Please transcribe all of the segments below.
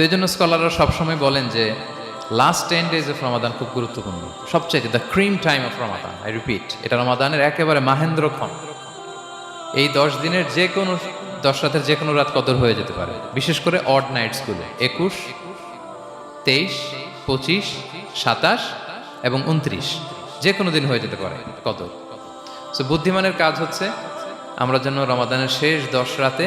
তো এই জন্য স্কলাররা সবসময় বলেন যে last ten days of Ramadan খুব গুরুত্বপূর্ণ। সবচেয়ে the cream time of Ramadan I repeat এটা রমাদানের একেবারে মাহেন্দ্রক্ষণ এই দশ দিনের যে কোনো, দশ রাতের যে কোনো রাত কদর হয়ে যেতে পারে। বিশেষ করে অড নাইটসগুলো একুশ, তেইশ, পঁচিশ, সাতাশ এবং উনত্রিশ। যে কোনো দিন হয়ে যেতে পারে কদর। সো বুদ্ধিমানের কাজ হচ্ছে আমরা যেন রমাদানের শেষ দশ রাতে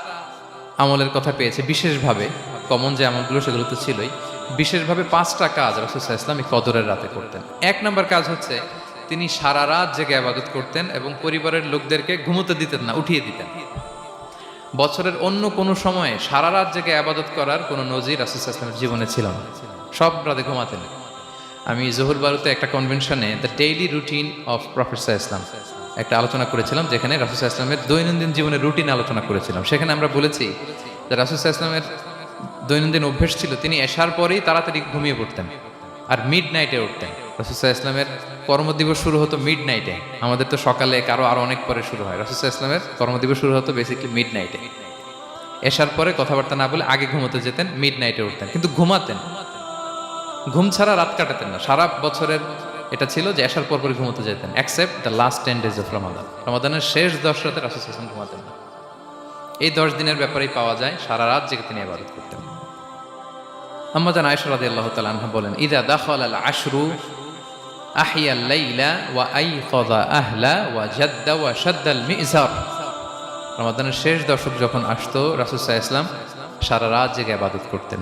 আমলের কথা পেয়েছে। বিশেষভাবে কমন যে আমলগুলো, সেগুলো তো ছিলই। বিশেষভাবে পাঁচটা কাজ রসুল্লাহ ইসলাম এই কদরের রাতে করতেন। এক নম্বর কাজ হচ্ছে, তিনি সারা রাত জেগে আবাদত করতেন এবং পরিবারের লোকদেরকে ঘুমোতে দিতেন না, উঠিয়ে দিতেন। বছরের অন্য কোনো সময়ে সারা রাত জেগে আবাদত করার কোনো নজির রাসুসাল্লামের জীবনে ছিল না। সব রাতে ঘুমাতেন। আমি জহুর বারুতে একটা কনভেনশনে the daily routine of professor Islam একটা আলোচনা করেছিলাম, যেখানে রাসুসাহ ইসলামের দৈনন্দিন জীবনের রুটিন আলোচনা করেছিলাম। সেখানে আমরা বলেছি যে রাসুসাহ ইসলামের দৈনন্দিন অভ্যেস ছিল, তিনি এসার পরেই তাড়াতাড়ি ঘুমিয়ে পড়তেন আর মিড নাইটে উঠতেন রসুসাহ ইসলামের কর্মদিবস শুরু হতো মিড নাইটে আমাদের তো সকালে কারও আরও অনেক পরে শুরু হয়। রসুসাহ ইসলামের কর্মদিবস শুরু হতো বেসিকলি মিড নাইটে এসার পরে কথাবার্তা না বলে আগে ঘুমোতে যেতেন মিড নাইটে উঠতেন। কিন্তু ঘুমাতেন। ঘুম ছাড়া রাত কাটাতেন না। সারা বছরের এটা ছিল যে এসার পর পরে ঘুমোতে যেতেন accept the last ten days of Ramadan রমাদানের শেষ দশ রাতে রাসুল ঘুমাতেন না। এই দশ দিনের ব্যাপারেই পাওয়া যায়, সারা রাত জেগে তিনি আবাদত করতেন। আম্মাজান আয়েশা আল্লাহ আনহা বলেন, ইদা দাখাল আল আশরু আহিয়া লাইলা ওয়া আইকাযা আহলা ওয়া জাদ্দা ওয়া শাদ্দাল মিজার রমাদানের শেষ দশক যখন আসতো, রাসূল ইসলাম সারা রাত জেগে ইবাদত করতেন।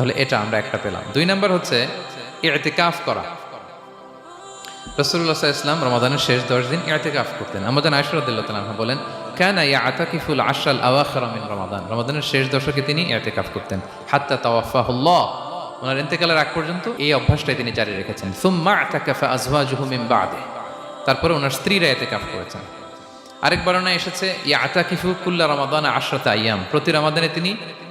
তাহলে এটা আমরা একটা পেলাম। দুই নাম্বার হচ্ছে কাফ করা। রসুল্লাহ ইসলাম রমাদানের শেষ দশ দিন কাফ করতেন। আমাদের আয়সরদুল্লাহ তালা বলেন, কেন ইয়া আতাকিফুল আশাল আওয়াখর মিন রমাদান। রমাদানের শেষ দশকে তিনি কাফ করতেন। হাত্তা তাওয়াফাহুল্লাহ। ওনার ইন্তেকালের আগ পর্যন্ত এই অভ্যাসটাই তিনি জারি রেখেছেন। সুম্মা আতাকাফা আজওয়াজুহু মিন বাদে তারপরে ওনার স্ত্রীরা কাফ করেছেন। আরেক বর্ণনা এসেছে ইয়া আতাকিফু কুল্লা রমাদান আশরাতা আয়াম প্রতি রমাদানে তিনি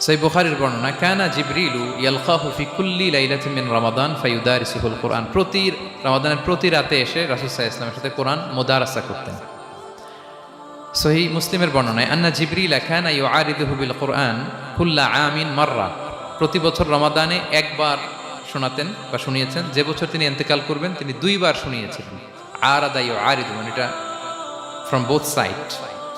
সেই বুখারির বর্ণনা, কানা জিবরিলু ইয়ালকাহু ফি কুল্লি লাইলাতিন মিন রমাদান ফায়ুদারিসুল কোরআন। প্রতি রমাদানের প্রতি রাতে এসে রাসূল সাল্লাল্লাহু ইসলামের সাথে কোরআন মুদারাসা করতেন। সহি মুসলিমের বর্ণনায়, আন্না জিবরিল কানা ইউআরিদুহু বিল কোরআন কুল্লা আমিন মাররা। প্রতি বছর রমাদানে একবার শোনাতেন বা শুনিয়েছেন। যে বছর তিনি ইন্তেকাল করবেন, তিনি দুইবার শুনিয়েছিলেন। আর আদা ইউআরিদু মানে এটা ফ্রম বোথ সাইড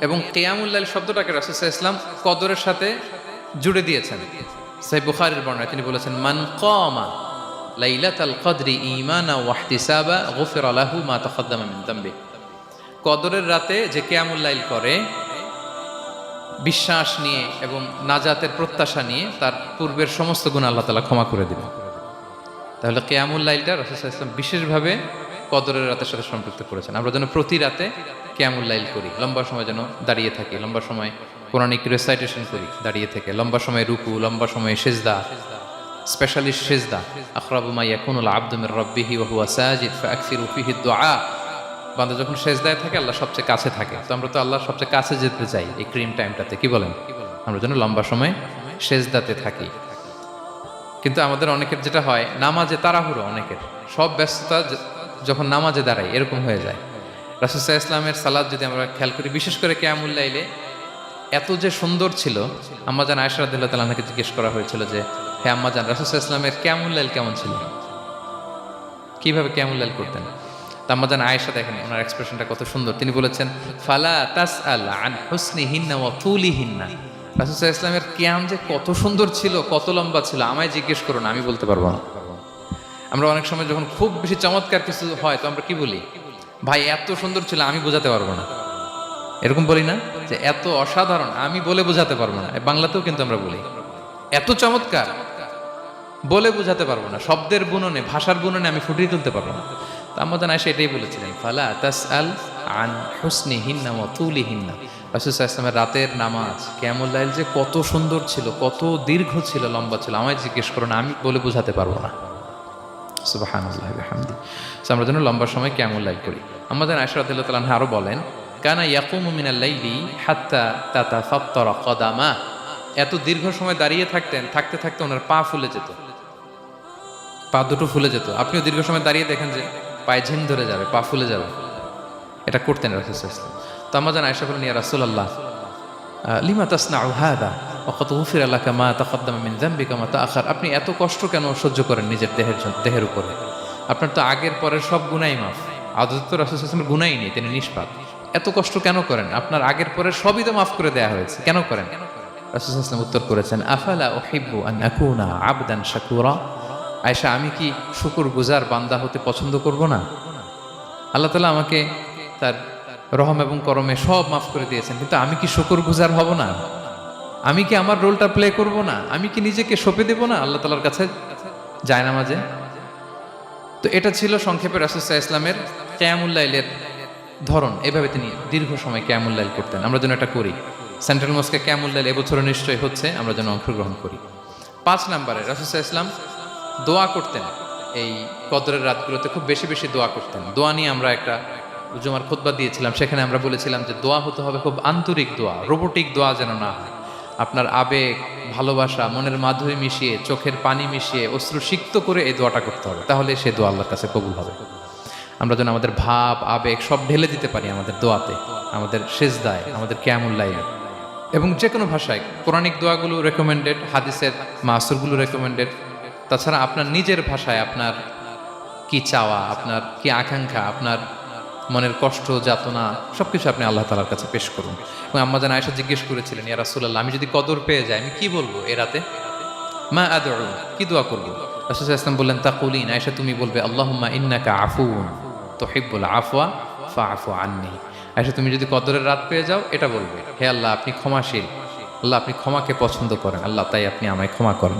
এবং কেয়ামুল্লাহ শব্দটাকে রাসুসাহ ইসলাম কদরের সাথে জুড়ে দিয়েছেন। সাই বুখারের বর্ণায় তিনি বলেছেন, মান কমা লাইলাতাল কদরি ইমানা ওয়াহতিসাবা গফির আলাহু মা তাকদ্দামা মিন দামবি। কদরের রাতে যে কেয়ামুল্লাইল করে, বিশ্বাস নিয়ে এবং নাজাতের প্রত্যাশা নিয়ে তার পূর্বের সমস্ত গুণ আল্লাহ তালা ক্ষমা করে দিবেন। তাহলে কেয়ামুল্লাইলটা রাসুসাহ ইসলাম বিশেষভাবে কদরের রাতের সাথে সম্পৃক্ত করেছেন। আমরা যেন প্রতি রাতে ক্যামুল্লাইল করি, লম্বা সময় যেন দাঁড়িয়ে থাকি, লম্বা সময় কোরআনিক রেসাইটেশন করি, দাঁড়িয়ে থেকে, লম্বা সময় রুকু, লম্বা সময় সেজদা স্পেশালিস্ট সেজদা, আখরাবু মা ইয়াকুনুল আব্দুমের মির রাব্বিহি ওয়া হুয়া সাজিদ, ফাকসিরু ফিহি দুআ। বান্দা যখন সেজদায় থাকে, আল্লাহ সবচেয়ে কাছে থাকে। তো আমরা তো আল্লাহ সবচেয়ে কাছে যেতে চাই এই ক্রিম টাইমটাতে কি বলেন? আমরা যেন লম্বা সময় সেজদাতে থাকি। কিন্তু আমাদের অনেকের যেটা হয়, নামাজে তাড়াহুড়ো অনেকের। সব ব্যস্ততা যখন নামাজে দাঁড়ায়, এরকম হয়ে যায়। রাসুসাহ ইসলামের সালাদ যদি আমরা খেয়াল করি, বিশেষ করে কেয়ামুল্লাইলে এত যে সুন্দর ছিল আম্মাজান আয়সরাদুল্লাহ তালাকে জিজ্ঞেস করা হয়েছিল যে হ্যাঁ আম্মাজান রাসুসাহ ইসলামের কেয়ামুল্লাইল কেমন ছিল? কীভাবে কেয়ামুল্লাইল করতেন? তা আম্মাজান আয়েশা দেখেন, ওনার এক্সপ্রেশনটা কত সুন্দর। তিনি বলেছেন, ফালা তাস আল হিন্না ও তুলি হিন্না রাসুসাহ ইসলামের ক্যাম যে কত সুন্দর ছিল, কত লম্বা ছিল, আমায় জিজ্ঞেস করুন, আমি বলতে পারব না। আমরা অনেক সময় যখন খুব বেশি চমৎকার কিছু হয়, তো আমরা কি বলি? ভাই, এত সুন্দর ছিল, আমি বোঝাতে পারব না। এরকম বলি না যে, এত অসাধারণ, আমি বলে বোঝাতে পারব না। বাংলাতেও কিন্তু আমরা বলি, এত চমৎকার, বলে বোঝাতে পারব না। শব্দের বুননে, ভাষার বুননে আমি ফুটিয়ে তুলতে পারব না। তা আমরা জানা এটাই বলেছিলেন, ফালা তাস আল আন হুসনি হিন্না ও তুলি হিন্না রাতের নামাজ কেমন লাইল যে কত সুন্দর ছিল, কত দীর্ঘ ছিল, লম্বা ছিল, আমায় জিজ্ঞেস করো না, আমি বলে বোঝাতে পারব না। সুবাহানুল্লাহ হামদি So, আমরা যেন লম্বা সময় কেমন লাইক করি। আমাদের আশরাতুল্লাহ তালাহ আরও বলেন কানা ইয়াকুমু মিনাল লাইলি হাত্তা তাতা ফাত্তরা কদামা। এত দীর্ঘ সময় দাঁড়িয়ে থাকতেন থাকতে থাকতে ওনার পা ফুলে যেত। পা দুটো ফুলে যেত। আপনিও দীর্ঘ সময় দাঁড়িয়ে দেখেন যে পায়ে ঝিম ধরে যাবে পা ফুলে যাবে। এটা করতেন রাসুল তো আমার জান আয়সা বলেন ইয়া রাসূলুল্লাহ লিমা তাসনা হাদা? ওয়াকাত গুফির আলাকা মা তাকাদ্দামা মিন যামবিকা মা তাআখার। আপনি এত কষ্ট কেন সহ্য করেন নিজের দেহের দেহের উপরে? আপনার তো আগের পরের সব গুনাই মাফ। আদত তো রাসূল সাল্লাল্লাহু গুনাই নেই, তিনি নিষ্পাপ। এত কষ্ট কেন করেন? আপনার আগের পরের সবই তো মাফ করে দেয়া হয়েছে, কেন করেন? রাসূল সাল্লাল্লাহু উত্তর করেছেন, আফালা উহিব্বু আন আকুনা আবদান শাকুরা? আয়েশা, আমি কি শুকুর গুজার বান্দা হতে পছন্দ করব না? আল্লাহ তালা আমাকে তার রহম এবং করমে সব মাফ করে দিয়েছেন, কিন্তু আমি কি শুকুর গুজার হব না? আমি কি আমার রোলটা প্লে করব না? আমি কি নিজেকে সঁপে দেব না? আল্লাহ তালার কাছে যায় না মাঝে তো এটা ছিল সংক্ষেপে রাসুসাহ ইসলামের ক্যামুল্লাইলের ধরন। এভাবে তিনি দীর্ঘ সময় ক্যামুল্লাইল করতেন। আমরা যেন এটা করি। সেন্ট্রাল মস্কে ক্যামুল্লাইল এবছরও নিশ্চয়ই হচ্ছে। আমরা যেন অংশগ্রহণ করি। পাঁচ নম্বরে রাসুসাহ ইসলাম দোয়া করতেন। এই কদরের রাতগুলোতে খুব বেশি বেশি দোয়া করতেন। দোয়া নিয়ে আমরা একটা জুমার খোদবা দিয়েছিলাম। সেখানে আমরা বলেছিলাম যে দোয়া হতে হবে খুব আন্তরিক দোয়া, রোবোটিক দোয়া যেন না হয়। আপনার আবেগ, ভালোবাসা, মনের মাধুরী মিশিয়ে, চোখের পানি মিশিয়ে অশ্রু সিক্ত করে এই দোয়াটা করতে হবে। তাহলে সে দোয়া আল্লাহর কাছে কবুল হবে। আমরা যেন আমাদের ভাব, আবেগ সব ঢেলে দিতে পারি আমাদের দোয়াতে, আমাদের সেজদায়, আমাদের ক্যামুল্লাইলে এবং যে কোনো ভাষায় পৌরাণিক দোয়াগুলো রেকমেন্ডেড হাদিসের মাসুরগুলো রেকমেন্ডেড তাছাড়া আপনার নিজের ভাষায় আপনার কি চাওয়া, আপনার কি আকাঙ্ক্ষা, আপনার মনের কষ্ট, যাতনা সব কিছু আপনি আল্লাহ তালার কাছে পেশ করুন। এবং আম্মা যেন আয়সা জিজ্ঞেস করেছিলেন, ইয়া রাসূলুল্লাহ, আমি যদি কদর পেয়ে যাই, আমি কি বলব এ রাতে? মা আদউ, কি দোয়া করব? রাসূল ইসলাম বললেন তা তাকুলিন। আয়সা তুমি বলবে, আল্লাহুম্মা ইন্নাকা আফুন তুহিব্বুল আফওয়া ফাআফু আন্নি। আয়সা তুমি যদি কদরের রাত পেয়ে যাও, এটা বলবে, হে আল্লাহ, আপনি ক্ষমাশীল। আল্লাহ আপনি ক্ষমাকে পছন্দ করেন। আল্লাহ তাই আপনি আমায় ক্ষমা করেন।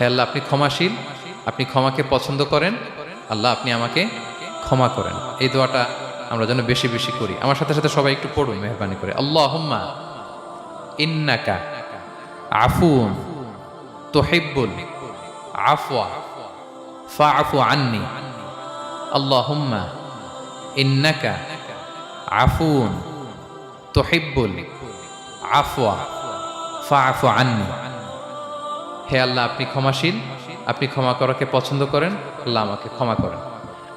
হে আল্লাহ, আপনি ক্ষমাশীল, আপনি ক্ষমাকে পছন্দ করেন। আল্লাহ আপনি আমাকে ক্ষমা করেন। এই দোয়াটা আমরা যেন বেশি বেশি করি। আমার সাথে সাথে সবাই একটু পড়ুন, মেহরবানি করে। আল্লাহ হুম্মা ইন্নাকা আফুন তোহিব্বুল আফওয়া ফাআফু আন্নি। আল্লাহুম্মা ইন্নাকা আফুন তোহিব্বুল আফওয়া ফাআফু আন্নি। হে আল্লাহ, আপনি ক্ষমাশীল। আপনি ক্ষমা করাকে পছন্দ করেন। আল্লাহ আমাকে ক্ষমা করেন।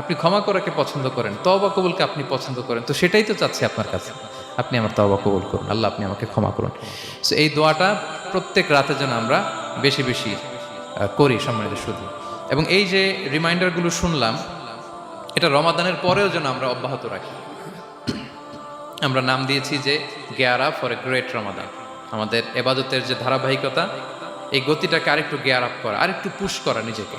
আপনি ক্ষমা করাকে পছন্দ করেন, তওবা কবুলকে আপনি পছন্দ করেন, তো সেটাই তো চাচ্ছি আপনার কাছে। আপনি আমার তওবা কবুল করুন, আল্লাহ আপনি আমাকে ক্ষমা করুন। সো এই দোয়াটা প্রত্যেক রাতে যেন আমরা বেশি বেশি করি সম্মানিত শুধু এবং এই যে রিমাইন্ডারগুলো শুনলাম, এটা রমাদানের পরেও যেন আমরা অব্যাহত রাখি। আমরা নাম দিয়েছি যে গেয়ারা ফর এ গ্রেট রমাদান। আমাদের এবাদতের যে ধারাবাহিকতা, এই গতিটাকে আরেকটু গেয়ার আপ করা, আরেকটু পুশ করা নিজেকে।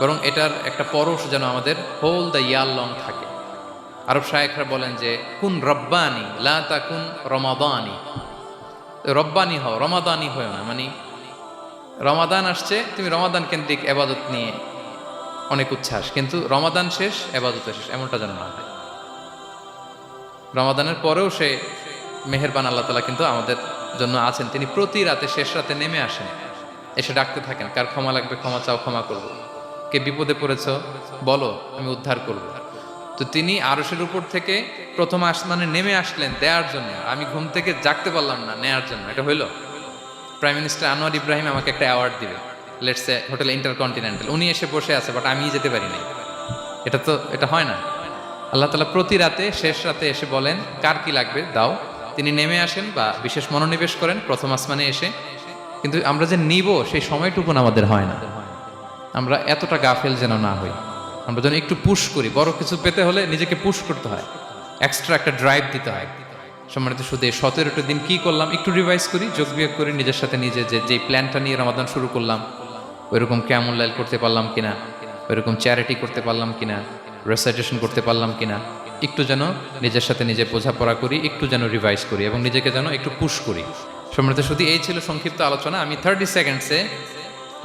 বরং এটার একটা পরশ যেন আমাদের হোল দ্য ইয়ার লং থাকে। আরব শায়েখরা বলেন যে, কুন রব্বানি, লা তা কুন রমাদানি। রব্বানি হও, রমাদানি হয়েও না মানে রমাদান আসছে, তুমি রমাদান কেন্দ্রিক এবাদত নিয়ে অনেক উচ্ছ্বাস, কিন্তু রমাদান শেষ, এবাদত শেষ, এমনটা যেন না হয়। রমাদানের পরেও সে মেহেরবান আল্লাহ তালা কিন্তু আমাদের জন্য আছেন। তিনি প্রতি রাতে শেষ রাতে নেমে আসেন, এসে ডাকতে থাকেন, কার ক্ষমা লাগবে, ক্ষমা চাও, ক্ষমা করব। কে বিপদে পড়েছ, বলো, আমি উদ্ধার করব। তো তিনি আরসের উপর থেকে প্রথম আসমানে নেমে আসলেন দেওয়ার জন্য। আমি ঘুম থেকে জাগতে পারলাম না নেয়ার জন্য। এটা হইল প্রাইম মিনিস্টার আনোয়ার ইব্রাহিম আমাকে একটা অ্যাওয়ার্ড দিবে। লেটসে হোটেল ইন্টারকন্টিনেন্টাল উনি এসে বসে আছে বাট আমি যেতে পারি নাই। এটা তো, এটা হয় না। আল্লাহ তালা প্রতি রাতে, শেষ রাতে এসে বলেন, কার কি লাগবে? দাও। তিনি নেমে আসেন বা বিশেষ মনোনিবেশ করেন, প্রথম আসমানে এসে। কিন্তু আমরা যে নিব, সেই সময়টুকুন আমাদের হয় না। আমরা এতটা গাফেল যেন না হই। আমরা যেন একটু পুশ করি। বড় কিছু পেতে হলে নিজেকে পুশ করতে হয়। এক্সট্রা একটা ড্রাইভ দিতে হয়। সম্মানিত শুধু সতেরোটা দিন কি করলাম? একটু রিভাইজ করি, যোগ বিয়োগ করি, নিজের সাথে নিজে যে, যেই প্ল্যানটা নিয়ে রমাদান শুরু করলাম, ওইরকম ক্যামন লাইল করতে পারলাম কিনা? ওইরকম চ্যারিটি করতে পারলাম কিনা? রেসাইটেশন করতে পারলাম কিনা? একটু যেন নিজের সাথে নিজে বোঝাপড়া করি, একটু যেন রিভাইজ করি এবং নিজেকে যেন একটু পুশ করি। সম্মানিত শুধু এই ছিল সংক্ষিপ্ত আলোচনা। আমি থার্টি সেকেন্ডসে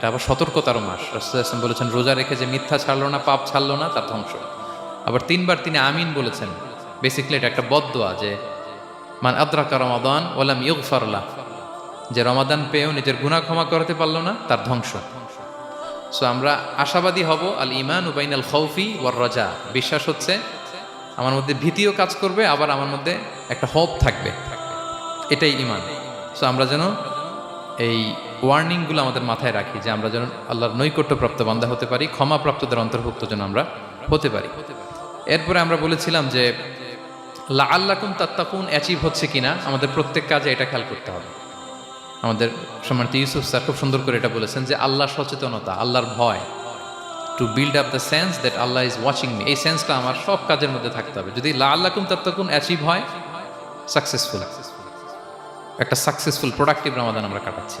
এটা আবার সতর্কতার মাস। রাসুল বলেছেন, রোজা রেখে যে মিথ্যা ছাড়লো না, পাপ ছাড়লো না, তার ধ্বংস। আবার তিনবার তিনি আমিন বলেছেন। বেসিক্যালি এটা একটা বদোয়া যে, মান আদ্রাকা রমাদান ওলাম ইউগফারলা যে রমাদান পেয়েও নিজের গুনাহ ক্ষমা করাতে পারল না, তার ধ্বংস। সো আমরা আশাবাদী হব, আল ইমান উবাইন আল খৌফি ওয়ার রজা। বিশ্বাস হচ্ছে, আমার মধ্যে ভীতিও কাজ করবে, আবার আমার মধ্যে একটা হোপ থাকবে। এটাই ইমান সো আমরা যেন এই ওয়ার্নিংগুলো আমাদের মাথায় রাখি যে আমরা যেন আল্লাহর নৈকট্যপ্রাপ্ত বান্ধা হতে পারি, ক্ষমাপ্রাপ্তদের অন্তর্ভুক্ত যেন আমরা হতে পারি। এরপরে আমরা বলেছিলাম যে লা আল্লাকুম তাত্তাকুন অ্যাচিভ হচ্ছে কিনা, আমাদের প্রত্যেক কাজে এটা খেয়াল করতে হবে। আমাদের সম্মানিত ইউসুফ স্যার খুব সুন্দর করে এটা বলেছেন যে, আল্লাহ সচেতনতা, আল্লাহর ভয়। To build up the sense that Allah is watching me এই সেন্সটা আমার সব কাজের মধ্যে থাকতে হবে। যদি লা আল্লাকুম তাত্তাকুন অ্যাচিভ হয় সাকসেসফুল একটা সাকসেসফুল প্রোডাক্টিভ রমাদান আমরা কাটাচ্ছি।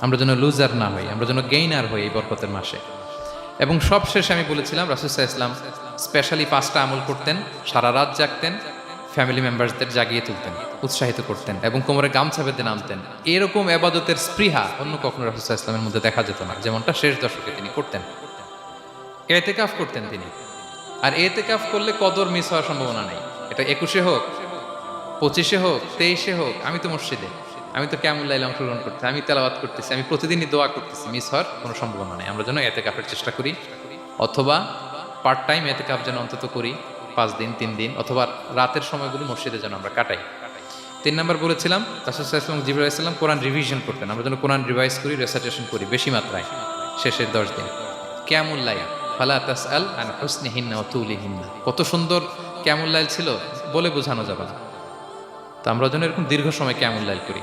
আমরা যেন লুজার না হই, আমরা যেন গেইনার হই এই বরকতের মাসে। এবং সব শেষে আমি বলেছিলাম রাসুসাহ ইসলাম স্পেশালি পাঁচটা আমল করতেন, সারা রাত জাগতেন ফ্যামিলি মেম্বারসদের জাগিয়ে তুলতেন, উৎসাহিত করতেন এবং কোমরে গামছা বেঁধে নামতেন। এরকম এবাদতের স্পৃহা অন্য কখনো রাসুসাহ ইসলামের মধ্যে দেখা যেত না। যেমনটা শেষ দশকে তিনি করতেন। এতেকাফ করতেন তিনি। আর এতেকাফ করলে কদর মিস হওয়ার সম্ভাবনা নেই। এটা একুশে হোক, পঁচিশে হোক, তেইশে হোক, আমি তো মসজিদে। আমি তো কেমন লাইলে অংশগ্রহণ করতেছি আমি তেলাবাদ করতেছি, আমি প্রতিদিনই দোয়া করতেছি, মিস হওয়ার কোনো সম্ভাবনা নেই। আমরা যেন এতে কাপের চেষ্টা করি, অথবা পার্ট টাইম এতে কাপ যেন অন্তত করি, পাঁচ দিন, তিন দিন, অথবা রাতের সময়গুলো মসজিদে যেন আমরা কাটাই। তিন নম্বর বলেছিলাম রাসুসাল্লাম জিবুল কোরআন রিভিশন করতেন। আমরা যেন কোরআন রিভাইজ করি রেসার্টেশন করি, বেশি মাত্রায় শেষের দশ দিন। কেমন লাই ফালা তাস আল আন হুসনি হিন্না ও তুলি হিন্না কত সুন্দর কেমন লাইল ছিল, বলে বোঝানো যাবে না। তো আমরা যেন এরকম দীর্ঘ সময় কেমন লাইল করি।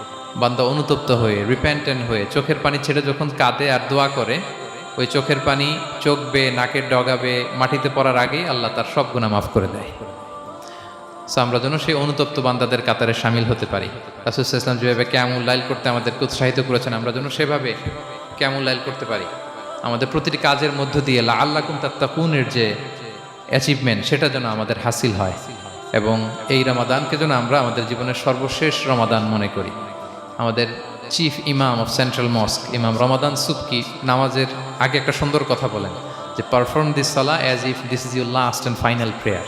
বান্দা অনুতপ্ত হয়ে রিপেন্টেন্ট হয়ে, চোখের পানি ছেড়ে যখন কাঁদে আর দোয়া করে, ওই চোখের পানি চোখ বে নাকের ডগাবে, মাটিতে পড়ার আগেই আল্লাহ তার সব গুণা মাফ করে দেয়। সো আমরা যেন সেই অনুতপ্ত বান্দাদের কাতারে সামিল হতে পারি। রাসুল ইসলাম যেভাবে ক্যামুল লাইল করতে আমাদেরকে উৎসাহিত করেছেন, আমরা যেন সেভাবে ক্যামুল লাইল করতে পারি। আমাদের প্রতিটি কাজের মধ্য দিয়ে আল্লাহ কুম তাত্তাকুনের যে অ্যাচিভমেন্ট সেটা যেন আমাদের হাসিল হয়। এবং এই রমাদানকে যেন আমরা আমাদের জীবনের সর্বশেষ রমাদান মনে করি। আমাদের চিফ ইমাম অফ সেন্ট্রাল মস্ক ইমাম রমাদান সুবকি নামাজের আগে একটা সুন্দর কথা বলেন যে perform this salah as if this is your last and final prayer